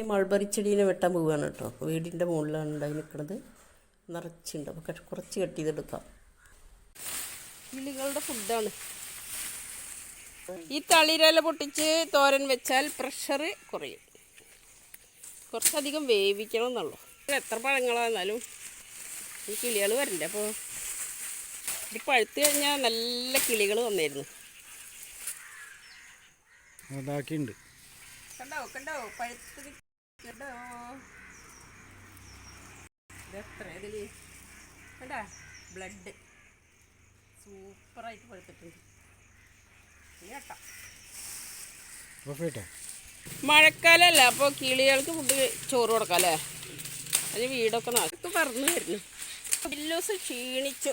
ഈ മൾബറി ചെടീനെ വെട്ടാൻ പോവുകയാണ് കേട്ടോ. വീടിന്റെ മുകളിലാണ് ഉണ്ടായി നിൽക്കുന്നത് നിറച്ചുണ്ട്. അപ്പോൾ കുറച്ച് കട്ട് ചെയ്തെടുക്കാം. കിളികളുടെ ഫുഡാണ് ഈ തളിരല പൊട്ടിച്ച് തോരൻ വെച്ചാൽ പ്രഷർ കുറയും. കുറച്ചധികം വേവിക്കണം എന്നുള്ളൂ എത്ര പഴങ്ങളാന്നാലും ഈ കിളികൾ വരണ്ടേ? അപ്പോൾ ഇത് പഴുത്ത് കഴിഞ്ഞാൽ നല്ല കിളികൾ വന്നിരുന്നു. അതാക്കിണ്ട് കണ്ടോ കണ്ടോ? പഴുത്ത് കണ്ടോ? ഇതെത്ര ഇതിൽ കണ്ടാ? ബ്ലഡ്. സൂപ്പറായിട്ട് പഴുത്തിട്ടുണ്ട്. കേട്ടോ മഴക്കാലല്ല അപ്പോൾ കിളികൾക്ക് ഫുഡ് ചോറ് കൊടുക്കാം അല്ലേ? അതിന് വീടൊക്കെ നാൾക്ക് പറഞ്ഞു വരുന്നു. ബില്ലൂസ് ക്ഷീണിച്ചു.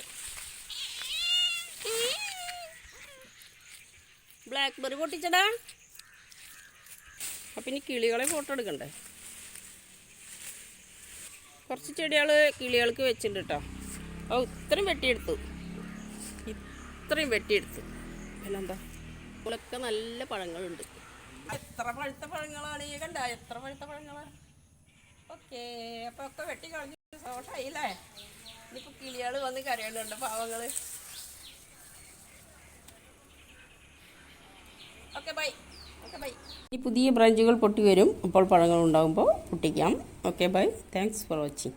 ബ്ലാക്ക്ബെറി പൊട്ടിച്ചടാ. അപ്പം ഇനി കിളികളെ ഫോട്ടോ എടുക്കണ്ടേ? കുറച്ച് ചെടികൾ കിളികൾക്ക് വെച്ചിട്ടുണ്ട് കേട്ടോ അപ്പോൾ ഇത്രയും വെട്ടിയെടുത്തു. ഇത്രയും വെട്ടിയെടുത്തു. പിന്നെന്താ? ഇവളൊക്കെ നല്ല പഴങ്ങളുണ്ട്. എത്ര പഴുത്ത പഴങ്ങളാണ് ഈ കണ്ട? എത്ര പഴുത്ത പഴങ്ങളാണ് ഓക്കെ അപ്പോൾ ഒക്കെ വെട്ടി കളഞ്ഞു. സോഷായില്ലേ ഇനിയിപ്പോൾ കിളികൾ വന്ന് കരയുന്നുണ്ട് പാവങ്ങൾ ഓക്കെ ബൈ. ബൈ ഈ പുതിയ ബ്രാഞ്ചുകൾ പൊട്ടി വരും. അപ്പോൾ പഴങ്ങൾ ഉണ്ടാകുമ്പോൾ പൊട്ടിക്കാം. Okay bye thanks for watching